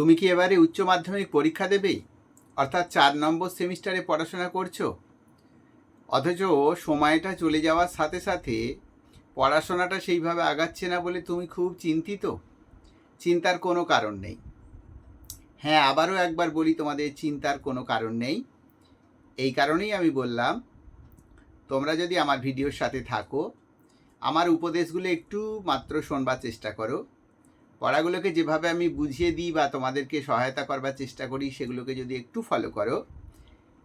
তুমি কি এবারে উচ্চ মাধ্যমিক পরীক্ষা দেবে? অর্থাৎ চার নম্বর সেমিস্টারে পড়াশোনা করছ। অথচ সময়টা চলে যাওয়ার সাথে সাথে পড়াশোনাটা সেইভাবে আগাচ্ছে না বলে তুমি খুব চিন্তিত। চিন্তার কোনো কারণ নেই। হ্যাঁ আবারও একবার বলি, তোমাদের চিন্তার কোনো কারণ নেই। এই কারণেই আমি বললাম, তোমরা যদি আমার ভিডিওর সাথে থাকো, আমার উপদেশগুলো একটু মাত্র শোনবার চেষ্টা করো। পড়াগুলোকে যেভাবে আমি বুঝিয়ে দিই বা তোমাদেরকে সহায়তা করবার চেষ্টা করি, সেগুলোকে যদি একটু ফলো করো,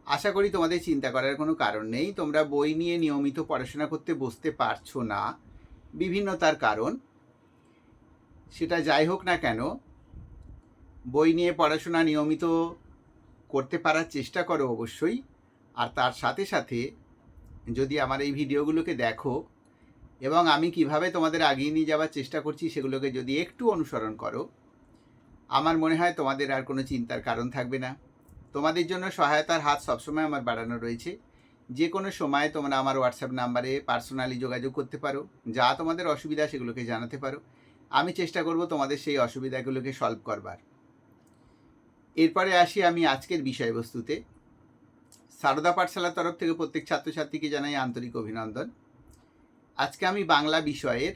আশা করি তোমাদের চিন্তা করার কোনো কারণ নেই। তোমরা বই নিয়ে নিয়মিত পড়াশোনা করতে বসতে পারছ না। বিভিন্ন তার কারণ। সেটা যাই হোক না কেন, বই নিয়ে পড়াশোনা নিয়মিত করতে পারার চেষ্টা করো অবশ্যই। আর তার সাথে সাথে যদি আমার এই ভিডিওগুলোকে দেখো এবং আমি কীভাবে তোমাদের আগিয়ে নিয়ে যাওয়ার চেষ্টা করছি সেগুলোকে যদি একটু অনুসরণ করো, আমার মনে হয় তোমাদের আর কোনো চিন্তার কারণ থাকবে না। তোমাদের জন্য সহায়তার হাত সবসময় আমার বাড়ানো রয়েছে। যে কোনো সময় তোমরা আমার হোয়াটসঅ্যাপ নাম্বারে পার্সোনালি যোগাযোগ করতে পারো, যা তোমাদের অসুবিধা সেগুলোকে জানাতে পারো। আমি চেষ্টা করব তোমাদের সেই অসুবিধাগুলোকে সলভ করবার। এরপরে আসি আমি আজকের বিষয়বস্তুতে। সারদা পাঠশালার তরফ থেকে প্রত্যেক ছাত্রছাত্রীকে জানাই আন্তরিক অভিনন্দন। আজকে আমি বাংলা বিষয়ের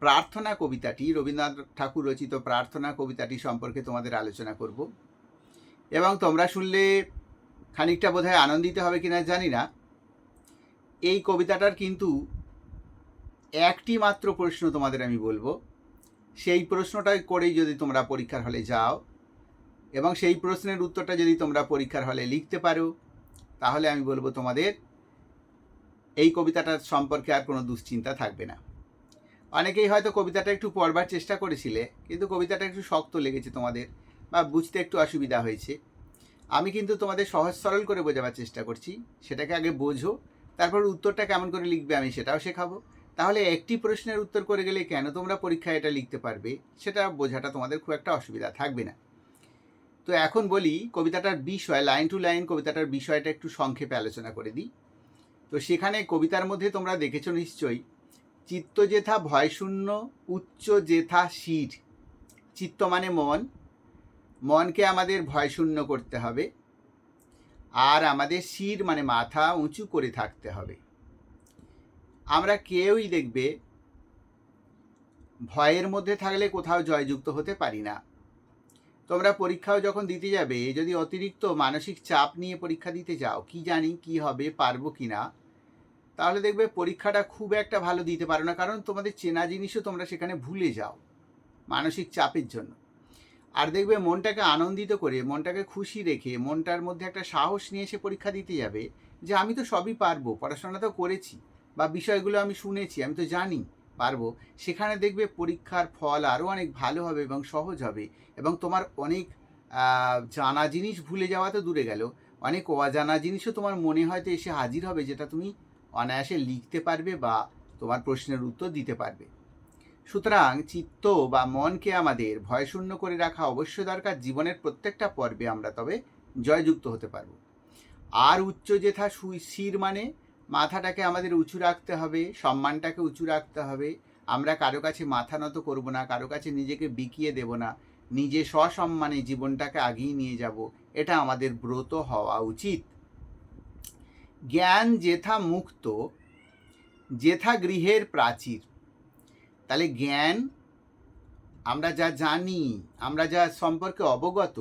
প্রার্থনা কবিতাটি, রবীন্দ্রনাথ ঠাকুর রচিত প্রার্থনা কবিতাটি সম্পর্কে তোমাদের আলোচনা করব। এবং তোমরা শুনলে খানিকটা বোধহয় আনন্দিত হবে কিনা জানি না। এই কবিতাটার কিন্তু একটি মাত্র প্রশ্ন তোমাদের আমি বলব। সেই প্রশ্নটা করেই যদি তোমরা পরীক্ষার হলে যাও এবং সেই প্রশ্নের উত্তরটা যদি তোমরা পরীক্ষার হলে লিখতে পারো, তাহলে আমি বলব তোমাদের এই কবিতাটার সম্পর্কে আর কোনো দুশ্চিন্তা থাকবে না। অনেকেই হয়তো কবিতাটা একটু পড়বার চেষ্টা করেছিলে, কিন্তু কবিতাটা একটু শক্ত লেগেছে তোমাদের বা বুঝতে একটু অসুবিধা হয়েছে। আমি কিন্তু তোমাদের সহজ সরল করে বোঝাবার চেষ্টা করছি, সেটাকে আগে বোঝো, তারপর উত্তরটা কেমন করে লিখবে আমি সেটাও শেখাবো। তাহলে একটি প্রশ্নের উত্তর করে গেলে কেন তোমরা পরীক্ষায় এটা লিখতে পারবে, সেটা বোঝাটা তোমাদের খুব একটা অসুবিধা থাকবে না। তো এখন বলি, কবিতাটার বিষয় লাইন টু লাইন কবিতাটার বিষয়টা একটু সংক্ষেপে আলোচনা করে দিই। তো সেখানে কবিতার মধ্যে তোমরা দেখেছ নিশ্চয়ই, চিত্ত জেথা ভয়শূন্য, উচ্চ জেথা শির। চিত্ত মানে মন। মনকে আমাদের ভয়শূন্য করতে হবে। আর আমাদের শির মানে মাথা উঁচু করে থাকতে হবে। আমরা কেউই দেখবে ভয়ের মধ্যে থাকলে কোথাও জয়যুক্ত হতে পারি না। তোমরা পরীক্ষাও যখন দিতে যাবে, যদি অতিরিক্ত মানসিক চাপ নিয়ে পরীক্ষা দিতে যাও, কি জানি কি হবে, পারব কি না তাহলে দেখবে পরীক্ষাটা খুব একটা ভালো দিতে পারো না, কারণ তোমাদের চেনা জিনিসও তোমরা সেখানে ভুলে যাও মানসিক চাপের জন্য। আর দেখবে মনটাকে আনন্দিত করে, মনটাকে খুশি রেখে, মনটার মধ্যে একটা সাহস নিয়ে এসে পরীক্ষা দিতে যাবে যে আমি তো সবই পারব, পড়াশোনা তো করেছি বা বিষয়গুলো আমি শুনেছি, আমি তো জানি, পারব। সেখানে দেখবে পরীক্ষার ফল আরও অনেক ভালো হবে এবং সহজ হবে এবং তোমার অনেক জানা জিনিস ভুলে যাওয়া তো দূরে গেল। অনেক অজানা জিনিসও তোমার মনে হয়তো এসে হাজির হবে, যেটা তুমি অনায়াসে লিখতে পারবে বা তোমার প্রশ্নের উত্তর দিতে পারবে। সুতরাং চিত্ত বা মনকে আমাদের ভয়শূন্য করে রাখা অবশ্যই দরকার জীবনের প্রত্যেকটা পর্বে আমরা তবে জয়যুক্ত হতে পারব। আর উচ্চ যেথা শির মানে মাথাটাকে আমাদের উঁচু রাখতে হবে, সম্মানটাকে উঁচু রাখতে হবে। আমরা কারও কাছে মাথা নত করব না, কারও কাছে নিজেকে বিকিয়ে দেব না। নিজে সসম্মানে জীবনটাকে আগিয়ে নিয়ে যাব, এটা আমাদের ব্রত হওয়া উচিত। জ্ঞান যেথা মুক্ত, যেথা গৃহের প্রাচীর। তাহলে জ্ঞান আমরা যা জানি, আমরা যা সম্পর্কে অবগত,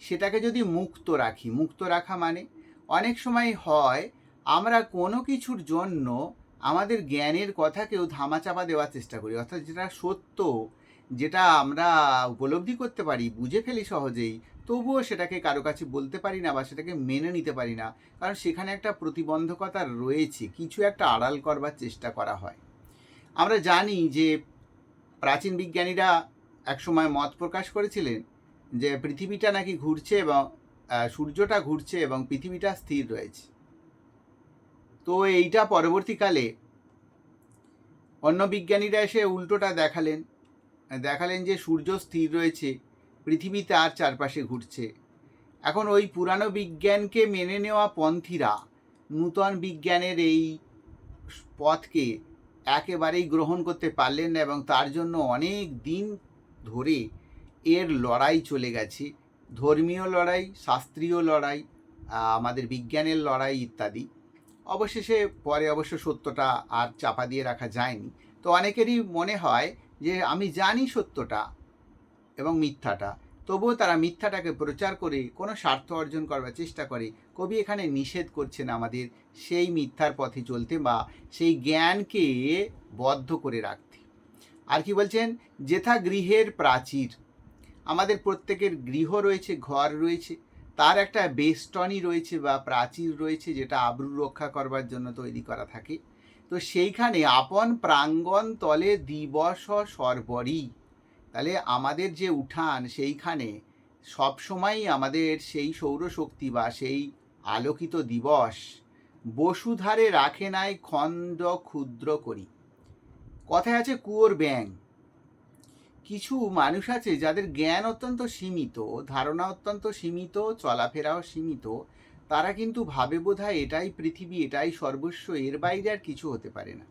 সেটাকে যদি মুক্ত রাখি, মুক্ত রাখা মানে অনেক সময় হয় আমরা কোনো কিছুর জন্য আমাদের জ্ঞানের কথাকেও ধামাচাপা দেওয়ার চেষ্টা করি, অর্থাৎ যেটা সত্য, যেটা আমরা উপলব্ধি করতে পারি, বুঝে ফেলি সহজেই তবুও সেটাকে কারও কাছে বলতে পারি না বা সেটাকে মেনে নিতে পারি না। কারণ সেখানে একটা প্রতিবন্ধকতা রয়েছে, কিছু একটা আড়াল করবার চেষ্টা করা হয়। আমরা জানি যে প্রাচীন বিজ্ঞানীরা একসময় মত প্রকাশ করেছিলেন যে পৃথিবীটা নাকি ঘুরছে এবং সূর্যটা ঘুরছে এবং পৃথিবীটা স্থির রয়েছে। তো এইটা পরবর্তীকালে অন্য বিজ্ঞানীরা এসে উল্টোটা দেখালেন। দেখালেন যে সূর্য স্থির রয়েছে পৃথিবী তার চারপাশে ঘুরছে। এখন ওই পুরানো বিজ্ঞানকে মেনে নেওয়া পন্থীরা নূতন বিজ্ঞানের এই পথকে একেবারেই গ্রহণ করতে পারলেন না এবং তার জন্য অনেক দিন ধরে এর লড়াই চলে গেছে। ধর্মীয় লড়াই, শাস্ত্রীয় লড়াই আমাদের বিজ্ঞানের লড়াই ইত্যাদি। অবশেষে পরে অবশ্য সত্যটা আর চাপা দিয়ে রাখা যায়নি। তো অনেকেরই মনে হয় যে আমি জানি সত্যটা। এবং মিথ্যাটা। তবুও তারা মিথ্যাটাকে প্রচার করে কোনো স্বার্থ অর্জন করবার চেষ্টা করে। কবি এখানে নিষেধ করছেন আমাদের সেই মিথ্যার পথে চলতে বা সেই জ্ঞানকে বদ্ধ করে রাখতে। আর কি বলছেন? যেথা গৃহের প্রাচীর। আমাদের প্রত্যেকের গৃহ রয়েছে, ঘর রয়েছে। তার একটা বেষ্টনী রয়েছে বা প্রাচীর রয়েছে যেটা আবরু রক্ষা করবার জন্য তৈরি করা থাকে। তো সেইখানে আপন প্রাঙ্গণ তলে দিবস সর্বরই তাহলে আমাদের যে উঠান সেইখানে সবসময়ই আমাদের সেই সৌরশক্তি বা সেই আলোকিত দিবস বসুধারে রাখে নাই খণ্ড ক্ষুদ্র করি। কথায় আছে কুয়োর ব্যাং কিছু মানুষ আছে যাদের জ্ঞান অত্যন্ত সীমিত, ধারণা অত্যন্ত সীমিত, চলাফেরাও সীমিত, তারা কিন্তু ভাবে বোধহয় এটাই পৃথিবী, এটাই সর্বস্ব, এর বাইরে আর কিছু হতে পারে না।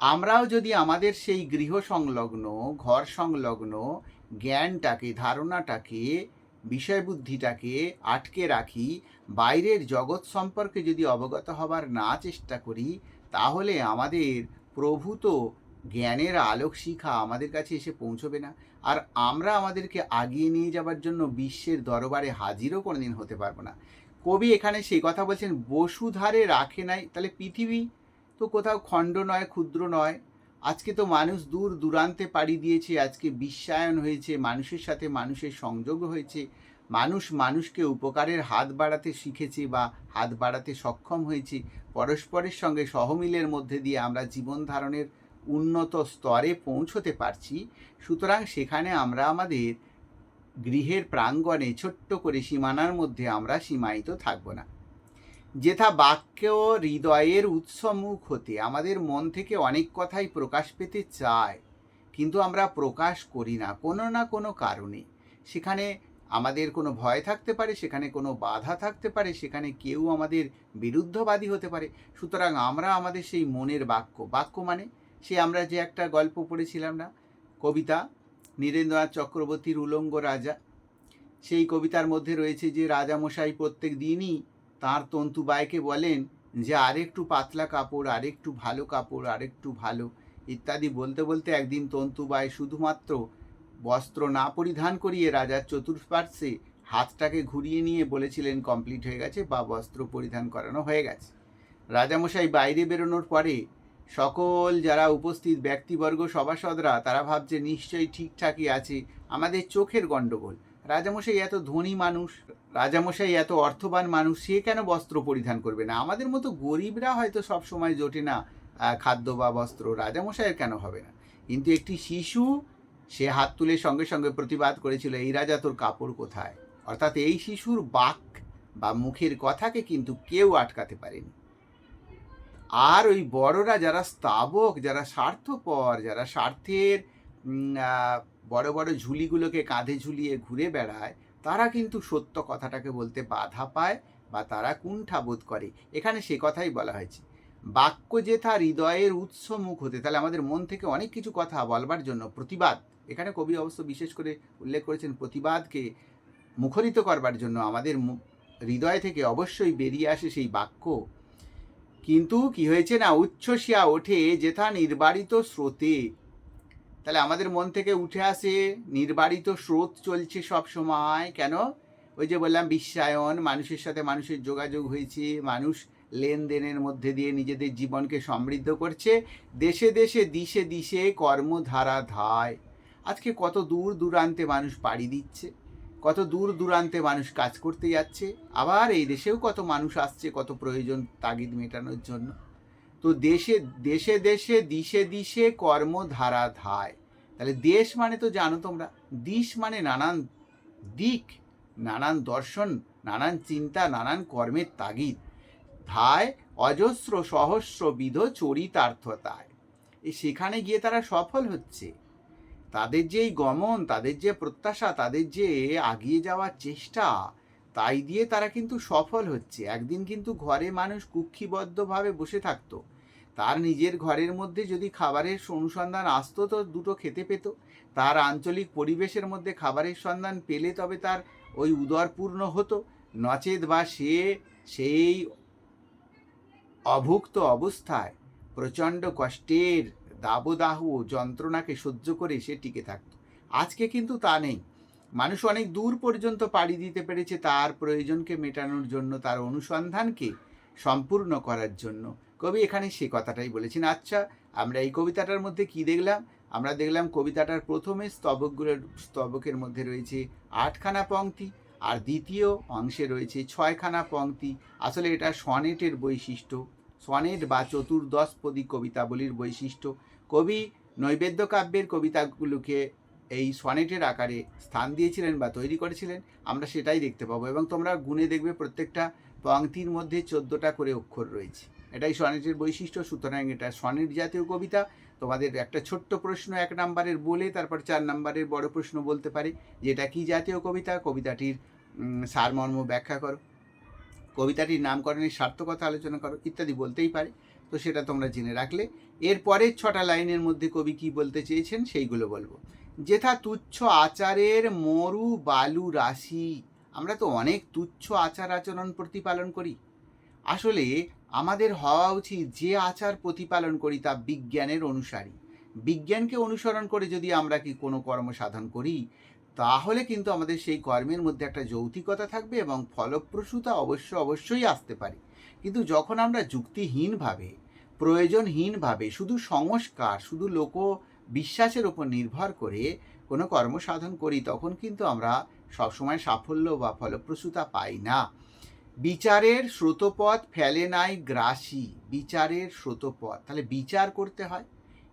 আমরাও যদি আমাদের সেই গৃহ সংলগ্ন ঘর সংলগ্ন জ্ঞানটাকে, ধারণাটাকে, বিষয়বুদ্ধিটাকে আটকে রাখি, বাইরের জগৎ সম্পর্কে যদি অবগত হবার না চেষ্টা করি, তাহলে আমাদের প্রভূত জ্ঞানের আলোক শিখা আমাদের কাছে এসে পৌঁছবে না। আর আমরা আমাদেরকে আগিয়ে নিয়ে যাবার জন্য বিশ্বের দরবারে হাজিরও কোনোদিন হতে পারব না। কবি এখানে সেই কথা বলছেন, বসুধারে রাখে নাই। তাহলে পৃথিবী তো কোথাও খণ্ড নয়, ক্ষুদ্র নয়। আজকে তো মানুষ দূর দূরান্তে পাড়ি দিয়েছে, আজকে বিশ্বায়ন হয়েছে, মানুষের সাথে মানুষের সংযোগ হয়েছে। মানুষ মানুষকে উপকারের হাত বাড়াতে শিখেছে বা হাত বাড়াতে সক্ষম হয়েছে। পরস্পরের সঙ্গে সহমিলের মধ্যে দিয়ে আমরা জীবন ধারণের উন্নত স্তরে পৌঁছতে পারছি। সুতরাং সেখানে আমরা আমাদের গৃহের প্রাঙ্গণে ছোট্ট করে সীমানার মধ্যে আমরা সীমায়িত থাকব না। যেথা বাক্য হৃদয়ের উৎসমুখ হতে আমাদের মন থেকে অনেক কথাই প্রকাশ পেতে চায়, কিন্তু আমরা প্রকাশ করি না কোনো না কোনো কারণে। সেখানে আমাদের কোনো ভয় থাকতে পারে, সেখানে কোনো বাধা থাকতে পারে, সেখানে কেউ আমাদের বিরুদ্ধবাদী হতে পারে। সুতরাং আমরা আমাদের সেই মনের বাক্য বাক্য মানে সে আমরা যে একটা গল্প পড়েছিলাম না, কবিতা, নীরেন্দ্রনাথ চক্রবর্তীর উলঙ্গ রাজা। সেই কবিতার মধ্যে রয়েছে যে, রাজামশাই প্রত্যেক দিনই তাঁর তন্তুবায়কে বলেন যে, আরেকটু পাতলা কাপড়, আরেকটু ভালো কাপড়, আরেকটু ভালো, ইত্যাদি বলতে বলতে একদিন তন্তুবায় শুধুমাত্র বস্ত্র না পরিধান করিয়ে রাজার চতুর্পার্শ্বে হাতটাকে ঘুরিয়ে নিয়ে বলেছিলেন, কমপ্লিট হয়ে গেছে বা বস্ত্র পরিধান করানো হয়ে গেছে। রাজামশাই বাইরে বেরোনোর পরে সকল যারা উপস্থিত ব্যক্তিবর্গ, সভাসদরা, তারা ভাবছে, নিশ্চয়ই ঠিকঠাকই আছে। আমাদের চোখের গণ্ডগোল। রাজামশাই এত ধনী মানুষ, রাজামশাই এত অর্থবান মানুষ, সে কেন বস্ত্র পরিধান করবে না? আমাদের মতো গরিবরা হয়তো সব সময় জোটে না খাদ্য বা বস্ত্র, রাজামশাইয়ের কেন হবে না? কিন্তু একটি শিশু, সে হাত তুলে সঙ্গে সঙ্গে প্রতিবাদ করেছিল, এই রাজা, তোর কাপড় কোথায়? অর্থাৎ এই শিশুর বাক বা মুখের কথাকে কিন্তু কেউ আটকাতে পারেনি। আর ওই বড়রা যারা স্তাবক, যারা স্বার্থপর, যারা স্বার্থের বড় বড় ঝুলিগুলোকে কাঁধে ঝুলিয়ে ঘুরে বেড়ায়, তারা কিন্তু সত্য কথাটাকে বলতে বাধা পায় বা তারা কুণ্ঠা বোধ করে। এখানে সে কথাই বলা হয়েছে। বাক্য যেথা হৃদয়ের উৎস মুখ হতে, তাহলে আমাদের মন থেকে অনেক কিছু কথা বলবার জন্য প্রতিবাদ, এখানে কবি অবশ্য বিশেষ করে উল্লেখ করেছেন প্রতিবাদকে মুখরিত করবার জন্য, আমাদের হৃদয় থেকে অবশ্যই বেরিয়ে আসে সেই বাক্য। কিন্তু কি হয়েছে না, উচ্ছ্বসিয়া ওঠে যেথা নির্বারিত স্রোতে তাহলে আমাদের মন থেকে উঠে আসে, নির্বাড়িত স্রোত চলছে সব সময়। কেন? ওই যে বললাম, বিশ্বায়ন, মানুষের সাথে মানুষের যোগাযোগ হয়েছে, মানুষ লেনদেনের মধ্যে দিয়ে নিজেদের জীবনকে সমৃদ্ধ করছে। দেশে দেশে, দিশে দিশে কর্মধারা ধায়। আজকে কত দূর দূরান্তে মানুষ পাড়ি দিচ্ছে, কত দূর দূরান্তে মানুষ কাজ করতে যাচ্ছে, আবার এই দেশেও কত মানুষ আসছে কত প্রয়োজন তাগিদ মেটানোর জন্য। তো দেশে দেশে দেশে, দিশে দিশে কর্মধারা ধায়। তাহলে দেশ মানে তো জানো তোমরা, দিশ মানে নানান দিক, নানান দর্শন, নানান চিন্তা, নানান কর্মের তাগিদ। ধায়, অজস্র, সহস্র, বিধ, চরিতার্থতায়। এই সেখানে গিয়ে তারা সফল হচ্ছে। তাদের যে এই গমন, তাদের যে প্রত্যাশা, তাদের যে আগিয়ে যাওয়ার চেষ্টা তাই দিয়ে তারা কিন্তু সফল হচ্ছে। একদিন কিন্তু ঘরে মানুষ কুক্ষিবদ্ধভাবে বসে থাকতো। তার নিজের ঘরের মধ্যে যদি খাবারের অনুসন্ধান আসতো তো দুটো খেতে পেত। তার আঞ্চলিক পরিবেশের মধ্যে খাবারের সন্ধান পেলে তবে তার ওই উদরপূর্ণ হতো। নচেত বা সে, সেই অভুক্ত অবস্থায় প্রচণ্ড কষ্টের দাবদাহ যন্ত্রণাকে সহ্য করে সে টিকে থাকত। আজকে কিন্তু তা নেই। মানুষ অনেক দূর পর্যন্ত পাড়ি দিতে পেরেছে তার প্রয়োজনকে মেটানোর জন্য, তার অনুসন্ধানকে সম্পূর্ণ করার জন্য। কবি এখানে সে কথাটাই বলেছেন আচ্ছা আমরা এই কবিতাটার মধ্যে কি দেখলাম? আমরা দেখলাম কবিতাটার প্রথমে স্তবকগুলোর, স্তবকের মধ্যে রয়েছে আটখানা পংক্তি, আর দ্বিতীয় অংশে রয়েছে ছয়খানা পংক্তি। আসলে এটা সনেটের বৈশিষ্ট্য, সনেট বা চতুর্দশপদী কবিতাবলীর বৈশিষ্ট্য। কবি নৈবেদ্য কাব্যের কবিতাগুলোকে এই সনেটের আকারে স্থান দিয়েছিলেন বা তৈরি করেছিলেন, আমরা সেটাই দেখতে পাবো এবং তোমরা গুণে দেখবে প্রত্যেকটা পংক্তির মধ্যে চোদ্দোটা করে অক্ষর রয়েছে। এটাই সনেটের বৈশিষ্ট্য, সুতরাং এটা সনেট জাতীয় কবিতা। তোমাদের একটা ছোট্ট প্রশ্ন, এক নাম্বারের বলে তারপর চার নাম্বারের বড় প্রশ্ন বলতে পারে যে এটা কী জাতীয় কবিতা? কবিতাটির সারমর্ম ব্যাখ্যা করো। কবিতাটির নামকরণের সার্থকতা আলোচনা করো, ইত্যাদি বলতেই পারে। তো সেটা তোমরা জেনে রাখলে। এর পরের ছটা লাইনের মধ্যে কবি কি বলতে চেয়েছেন সেইগুলো বলব। যেথা তুচ্ছ আচারের মরু বালু রাশি। আমরা তো অনেক তুচ্ছ আচার আচরণ প্রতিপালন করি। আসলে আমাদের হওয়া উচিত যে আচার প্রতিপালন করি তা বিজ্ঞানের অনুসারী। বিজ্ঞানকে অনুসরণ করে যদি আমরা কি কোনো কর্ম সাধন করি, তাহলে কিন্তু আমাদের সেই কর্মের মধ্যে একটা যৌতিকতা থাকবে এবং ফলপ্রসূতা অবশ্য অবশ্যই আসতে পারে। কিন্তু যখন আমরা যুক্তিহীনভাবে, প্রয়োজনহীনভাবে, শুধু সংস্কার, শুধু লোক বিশ্বাসের উপর নির্ভর করে কোনো কর্ম সাধন করি, তখন কিন্তু আমরা সবসময় সাফল্য বা ফলপ্রসূতা পাই না। বিচারের স্রোতপথ ফেলে নাই গ্রাসী। বিচারের স্রোতপথ। তাহলে বিচার করতে হয়।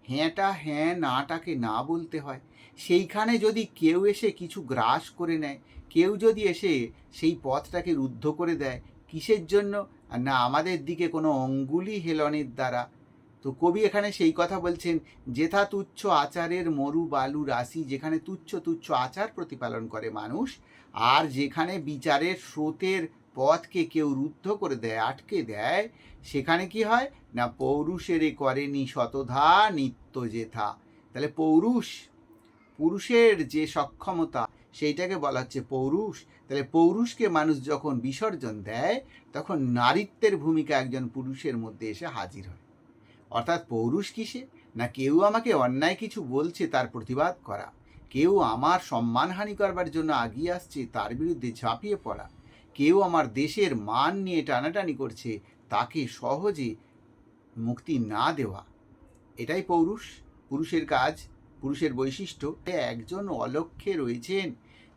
হ্যাঁটা হ্যাঁ নাটাকে না বলতে হয়। সেইখানে যদি কেউ এসে কিছু গ্রাস করে নেয়, কেউ যদি এসে সেই পথটাকে রুদ্ধ করে দেয়, কিসের জন্য? না, আমাদের দিকে কোনো অঙ্গুলি হেলনের দ্বারা তো কবি এখানে সেই কথা বলছেন যেথা তুচ্ছ আচারের মরু বালু রাশি, যেখানে তুচ্ছ তুচ্ছ আচার প্রতিপালন করে মানুষ, আর যেখানে বিচারের স্রোতের পথকে কেউ রুদ্ধ করে দেয়, আটকে দেয়, সেখানে কি হয়? না, পৌরুষেরে করেনি শতধা নিত্য যেথা। তাহলে পৌরুষ, পুরুষের যে সক্ষমতা, সেইটাকে বলা হচ্ছে পৌরুষ। তাহলে পৌরুষকে মানুষ যখন বিসর্জন দেয়, তখন নারীত্বের ভূমিকা একজন পুরুষের মধ্যে এসে হাজির হয়। অর্থাৎ পৌরুষ কিসে? না কেউ আমাকে অন্যায় কিছু বলছে তার প্রতিবাদ করা? কেউ আমার সম্মানহানি করবার জন্য আগিয়ে আসছে তার বিরুদ্ধে ঝাঁপিয়ে পড়া? কেউ আমার দেশের মান নিয়ে টানাটানি করছে তাকে সহজে মুক্তি না দেওয়া? এটাই পৌরুষ। পুরুষের কাজ, পুরুষের বৈশিষ্ট্য। একজন অলক্ষ্যে রয়েছেন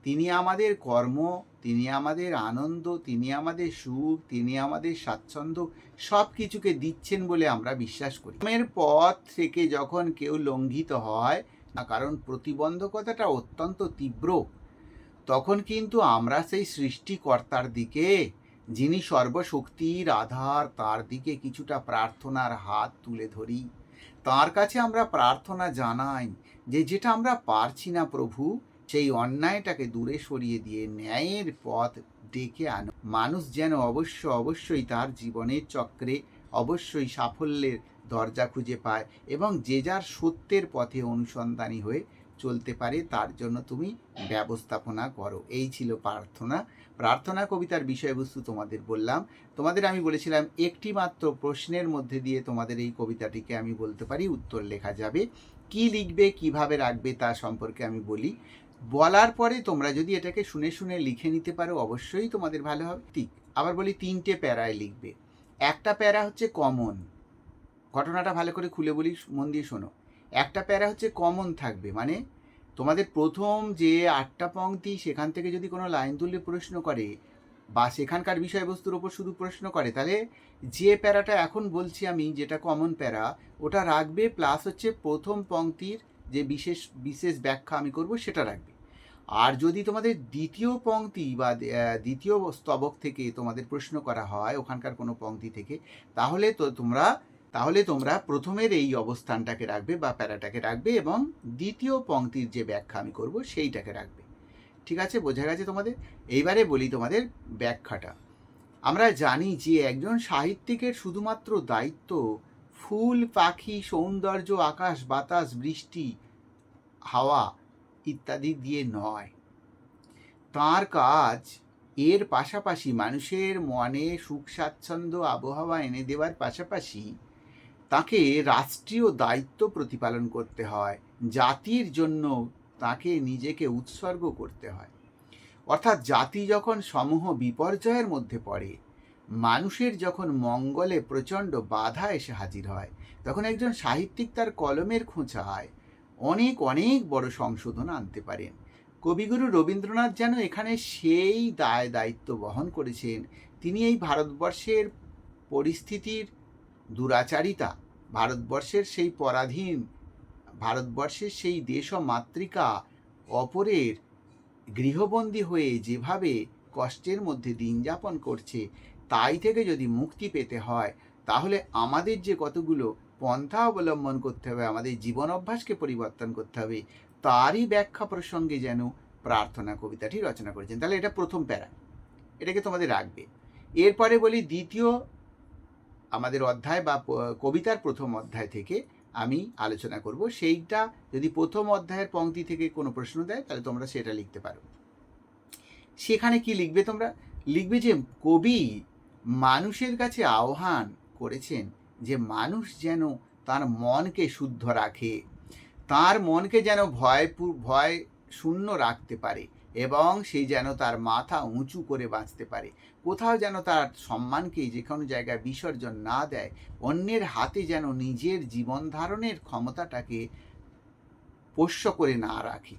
তিনি আমাদের কর্ম, তিনি আমাদের আনন্দ, তিনি আমাদের সুখ, তিনি আমাদের স্বাচ্ছন্দ্য সব কিছুকে দিচ্ছেন বলে আমরা বিশ্বাস করি। কর্মের পথ থেকে যখন কেউ লঙ্ঘিত হয়, না, কারণ প্রতিবন্ধকতাটা অত্যন্ত তীব্র, তখন কিন্তু আমরা সেই সৃষ্টিকর্তার দিকে, যিনি সর্বশক্তির আধার, তার দিকে কিছুটা প্রার্থনার হাত তুলে ধরি। তার কাছে আমরা প্রার্থনা জানাই যে, যেটা আমরা পারছি না প্রভু সেই অন্যায়টাকে দূরে সরিয়ে দিয়ে ন্যায়ের পথ ডেকে আনো। মানুষ যেন অবশ্য অবশ্যই তার জীবনের চক্রে অবশ্যই সাফল্যের দরজা খুঁজে পায় এবং যে যার সত্যের পথে অনুসন্ধানী হয়ে চলতে পারে, তার জন্য তুমি ব্যবস্থাপনা করো। এই ছিল প্রার্থনা। প্রার্থনা কবিতার বিষয়বস্তু তোমাদের বললাম। তোমাদের আমি বলেছিলাম একটি মাত্র প্রশ্নের মধ্যে দিয়ে তোমাদের এই কবিতাটিকে আমি বলতে পারি। উত্তর লেখা যাবে। কি লিখবে, কীভাবে রাখবে তা সম্পর্কে আমি বলি। বলার পরে তোমরা যদি এটাকে শুনে শুনে লিখে নিতে পারো, অবশ্যই তোমাদের ভালো হবে। ঠিক, আবার বলি তিনটে প্যারায় লিখবে। একটা প্যারা হচ্ছে কমন। ঘটনাটা ভালো করে খুলে বলি, মন দিয়ে শোনো। একটা প্যারা হচ্ছে কমন থাকবে মানে তোমাদের প্রথম যে আটটা পংক্তি সেখান থেকে যদি কোনো লাইন তুললে প্রশ্ন করে বা সেখানকার বিষয়বস্তুর ওপর শুধু প্রশ্ন করে, তাহলে যে প্যারাটা এখন বলছি আমি, যেটা কমন প্যারা, ওটা রাখবে, প্লাস হচ্ছে প্রথম পংক্তির যে বিশেষ বিশেষ ব্যাখ্যা আমি করব সেটা রাখবে। আর যদি তোমাদের দ্বিতীয় পংক্তি বা দ্বিতীয় স্তবক থেকে তোমাদের প্রশ্ন করা হয়, ওখানকার কোনো পংক্তি থেকে, তাহলে তো তোমরা, তাহলে তোমরা প্রথমের এই অবস্থানটাকে রাখবে বা প্যারাটাকে রাখবে এবং দ্বিতীয় পংক্তির যে ব্যাখ্যা আমি করব সেইটাকে রাখবে। ঠিক আছে? বোঝা গেছে তোমাদের? এইবারে বলি তোমাদের ব্যাখ্যাটা। আমরা জানি যে একজন সাহিত্যিকের শুধুমাত্র দায়িত্ব ফুল, পাখি, সৌন্দর্য, আকাশ, বাতাস, বৃষ্টি, হাওয়া ইত্যাদি দিয়ে নয়। তার কাজ এর পাশাপাশি মানুষের মনে সুখ, স্বাচ্ছন্দ্য, আবহাওয়া এনে দেওয়ার পাশাপাশি তাকে রাষ্ট্রীয় দায়িত্ব প্রতিপালন করতে হয়। জাতির জন্য তাকে নিজেকে উৎসর্গ করতে হয়। অর্থাৎ জাতি যখন সমূহ বিপর্যয়ের মধ্যে পড়ে মানুষের যখন মঙ্গলে প্রচণ্ড বাধা এসে হাজির হয়, তখন একজন সাহিত্যিক তার কলমের খোঁচায় অনেক অনেক বড় সংশোধন আনতে পারেন। কবিগুরু রবীন্দ্রনাথ যেন এখানে সেই দায়, দায়িত্ব বহন করেছেন, তিনি এই ভারতবর্ষের পরিস্থিতির দুরাচারিতা, ভারতবর্ষের সেই পরাধীন, ভারতবর্ষের সেই দেশ ও মাতৃকা অপরের গৃহবন্দী হয়ে যেভাবে কষ্টের মধ্যে দিন যাপন করছে তাই থেকে যদি মুক্তি পেতে হয়, তাহলে আমাদের যে কতগুলো পন্থা অবলম্বন করতে হবে, আমাদের জীবন অভ্যাসকে পরিবর্তন করতে হবে, তারই ব্যাখ্যা প্রসঙ্গে যেন প্রার্থনা কবিতাটি রচনা করেছেন। তাহলে এটা প্রথম প্যারা, এটাকে তোমাদের রাখবে। এরপরে বলি দ্বিতীয়, আমাদের অধ্যায় বা কবিতার প্রথম অধ্যায় থেকে আমি আলোচনা করব। সেইটা যদি প্রথম অধ্যায়ের পংক্তি থেকে কোনো প্রশ্ন দেয়, তাহলে তোমরা সেটা লিখতে পারো। সেখানে কি লিখবে তোমরা? লিখবে যে কবি মানুষের কাছে আহ্বান করেছেন যে মানুষ যেন তার মনকে শুদ্ধ রাখে, তার মনকে যেন ভয় ভয় শূন্য রাখতে পারে এবং সেই যেন তার মাথা উঁচু করে বাঁচতে পারে। কোথাও যেন তার সম্মানকে যে কোনো জায়গায় বিসর্জন না দেয়, অন্যের হাতে যেন নিজের জীবন ধারণের ক্ষমতাটাকে পোষ্য করে না রাখে।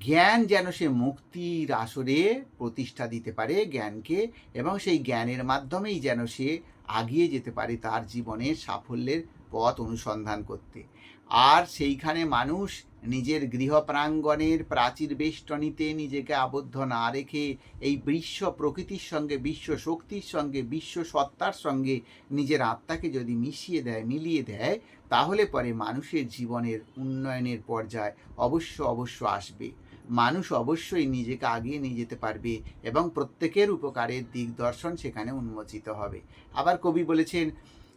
জ্ঞান যেন সে মুক্তির আসরে প্রতিষ্ঠা দিতে পারে জ্ঞানকে এবং সেই জ্ঞানের মাধ্যমেই যেন সে আগিয়ে যেতে পারে তার জীবনের সাফল্যের পথ অনুসন্ধান করতে। আর সেইখানে মানুষ নিজের গৃহ প্রাঙ্গণের প্রাচীর বেষ্টনীতে নিজেকে আবদ্ধ না রেখে এই বিশ্ব প্রকৃতির সঙ্গে, বিশ্ব শক্তির সঙ্গে, বিশ্ব সত্তার সঙ্গে নিজের আত্মাকে যদি মিশিয়ে দেয়, মিলিয়ে দেয়, তাহলে পরে মানুষের জীবনের উন্নয়নের পর্যায় অবশ্য অবশ্য আসবে। মানুষ অবশ্যই নিজেকে আগিয়ে নিয়ে যেতে পারবে এবং প্রত্যেকের উপকারের দিক দর্শন সেখানে উন্মোচিত হবে। আবার কবি বলেছেন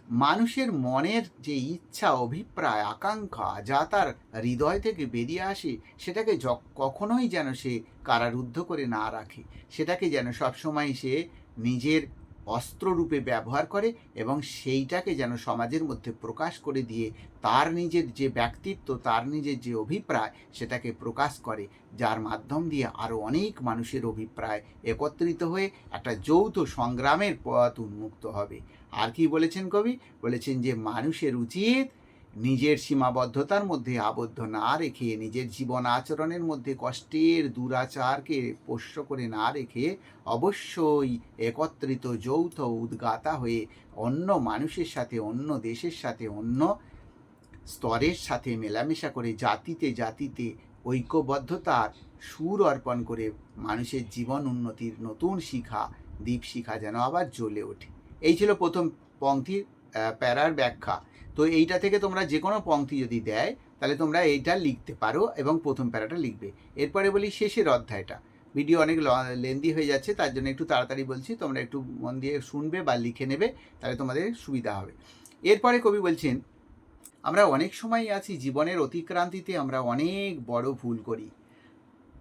মানুষের মনের যে ইচ্ছা, অভিপ্রায়, আকাঙ্ক্ষা, যা তার হৃদয় থেকে বেরিয়ে আসে, সেটাকে কখনোই যেন সে কারারুদ্ধ করে না রাখে। সেটাকে যেন সবসময় সে নিজের অস্ত্ররূপে ব্যবহার করে এবং সেইটাকে যেন সমাজের মধ্যে প্রকাশ করে দিয়ে তার নিজের যে ব্যক্তিত্ব, তার নিজের যে অভিপ্রায়, সেটাকে প্রকাশ করে। যার মাধ্যম দিয়ে আরও অনেক মানুষের অভিপ্রায় একত্রিত হয়ে একটা যৌথ সংগ্রামের পথ উন্মুক্ত হবে। আর কি বলেছেন কবি? বলেছেন যে, মানুষের উচিত নিজের সীমাবদ্ধতার মধ্যে আবদ্ধ না রেখে, নিজের জীবন আচরণের মধ্যে কষ্টের দুরাচারকে পোষ্য করে না রেখে অবশ্যই একত্রিত, যৌথ, উদ্গাতা হয়ে অন্য মানুষের সাথে, অন্য দেশের সাথে, অন্য স্তরের সাথে মেলামেশা করে জাতিতে জাতিতে ঐক্যবদ্ধতার সুর অর্পণ করে মানুষের জীবন উন্নতির নতুন শিখা, দীপশিখা যেন আবার জ্বলে ওঠে। এই ছিল প্রথম পংক্তির প্যারার ব্যাখ্যা। তো এইটা থেকে তোমরা যে কোনো পংক্তি যদি দেয়, তাহলে তোমরা এইটা লিখতে পারো এবং প্রথম প্যারাটা লিখবে। এরপরে বলি শেষের অধ্যায়টা। ভিডিও অনেক লেন্দি হয়ে যাচ্ছে, তার জন্য একটু তাড়াতাড়ি বলছি, তোমরা একটু মন দিয়ে শুনবে বা লিখে নেবে, তাহলে তোমাদের সুবিধা হবে। এরপরে কবি বলছেন, আমরা অনেক সময় আছি, জীবনের অতিক্রান্তিতে আমরা অনেক বড় ভুল করি।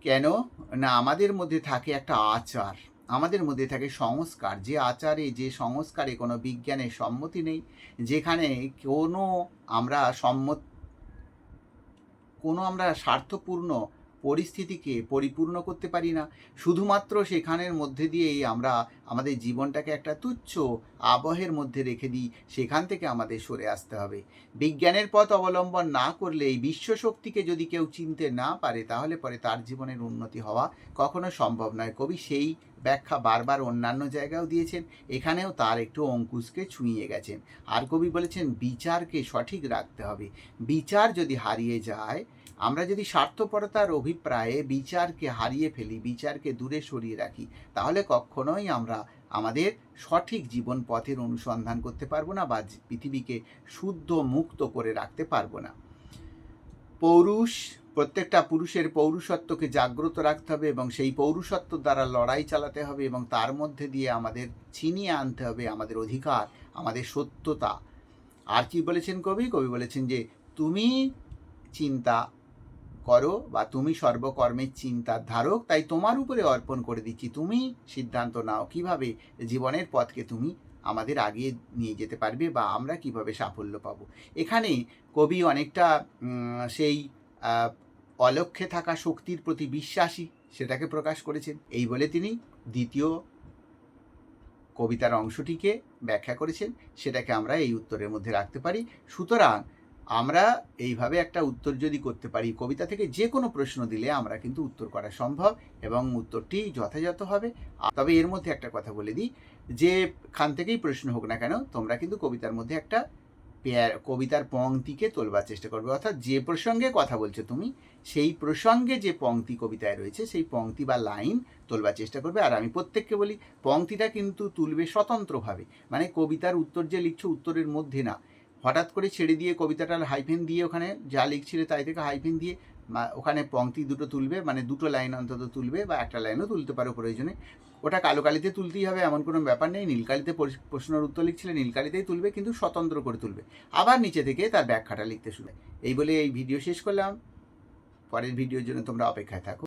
কেন? না আমাদের মধ্যে থাকে একটা আচার। আমাদের মধ্যে থাকে সংস্কার। যে আচারে, যে সংস্কারে কোনো বিজ্ঞানের সম্মতি নেই, যেখানে কোনো আমরা সম্মত, কোনো আমরা স্বার্থপূর্ণ পরিস্থিতিকে পরিপূর্ণ করতে পারি না। শুধুমাত্র সেখানের মধ্যে দিয়েই আমরা আমাদের জীবনটাকে একটা তুচ্ছ আবহের মধ্যে রেখে দিই, সেখান থেকে আমাদের সরে আসতে হবে। বিজ্ঞানের পথ অবলম্বন না করলে এই বিশ্ব শক্তিকে যদি কেউ চিনতে না পারে, তাহলে পরে তার জীবনের উন্নতি হওয়া কখনো সম্ভব নয়। কবি সেই ব্যাখ্যা বারবার অন্যান্য জায়গাও দিয়েছেন, এখানেও তার একটু অঙ্কুশকে ছুঁয়ে গেছেন। আর কবি বলেছেন, বিচারকে সঠিক রাখতে হবে। বিচার যদি হারিয়ে যায় আমরা যদি স্বার্থপরতার অভিপ্রায়ে বিচারকে হারিয়ে ফেলি, বিচারকে দূরে সরিয়ে রাখি, তাহলে কখনোই আমরা আমাদের সঠিক জীবন পথের অনুসন্ধান করতে পারব না বা পৃথিবীকে শুদ্ধ মুক্ত করে রাখতে পারব না। পৌরুষ, প্রত্যেকটা পুরুষের পৌরুষত্বকে জাগ্রত রাখতে হবে এবং সেই পৌরুষত্ব দ্বারা লড়াই চালাতে হবে এবং তার মধ্যে দিয়ে আমাদের ছিনিয়ে আনতে হবে আমাদের অধিকার, আমাদের সত্যতা। আর কি বলেছেন কবি? কবি বলেছেন যে, তুমি চিন্তা করো বা তুমি সর্বকর্মের চিন্তার ধারক তাই তোমার উপরে অর্পণ করে দিচ্ছি। তুমি সিদ্ধান্ত নাও কীভাবে জীবনের পথকে তুমি আমাদের আগিয়ে নিয়ে যেতে পারবে বা আমরা কীভাবে সাফল্য পাব। এখানে কবি অনেকটা সেই অলক্ষ্যে থাকা শক্তির প্রতি বিশ্বাসী সেটাকে প্রকাশ করেছেন। এই বলে তিনি দ্বিতীয় কবিতার অংশটিকে ব্যাখ্যা করেছেন। সেটাকে আমরা এই উত্তরের মধ্যে রাখতে পারি। সুতরাং আমরা এইভাবে একটা উত্তর যদি করতে পারি, কবিতা থেকে যে কোনো প্রশ্ন দিলে আমরা কিন্তু উত্তর করা সম্ভব এবং উত্তরটি যথাযথ হবে। তবে এর মধ্যে একটা কথা বলে দিই, যে খান থেকেই প্রশ্ন হোক না কেন, তোমরা কিন্তু কবিতার মধ্যে একটা পেয়ার- কবিতার পংক্তিকে তোলবার চেষ্টা করবে। অর্থাৎ যে প্রসঙ্গে কথা বলছো তুমি, সেই প্রসঙ্গে যে পংক্তি কবিতায় রয়েছে, সেই পংক্তি বা লাইন তোলবার চেষ্টা করবে। আর আমি প্রত্যেককে বলি, পংক্তিটা কিন্তু তুলবে স্বতন্ত্রভাবে। মানে কবিতার উত্তর যে লিখছো, উত্তরের মধ্যে না। হঠাৎ করে ছেড়ে দিয়ে কবিতাটার হাইফেন দিয়ে ওখানে যা লিখছিলে তাই থেকে হাইফেন দিয়ে ওখানে পংক্তি দুটো তুলবে মানে দুটো লাইন অন্তত তুলবে বা একটা লাইনও তুলতে পারো প্রয়োজনে। ওটা কালো কালিতে তুলতেই হবে, এমন কোনো ব্যাপার নেই। নীলকালিতে প্রশ্নের উত্তর লিখছিলে, নীলকালিতেই তুলবে, কিন্তু স্বতন্ত্র করে তুলবে। আবার নিচে থেকে তার ব্যাখ্যাটা লিখতে শুরু এই বলে এই ভিডিও শেষ করলাম। পরের ভিডিওর জন্য তোমরা অপেক্ষায় থাকো।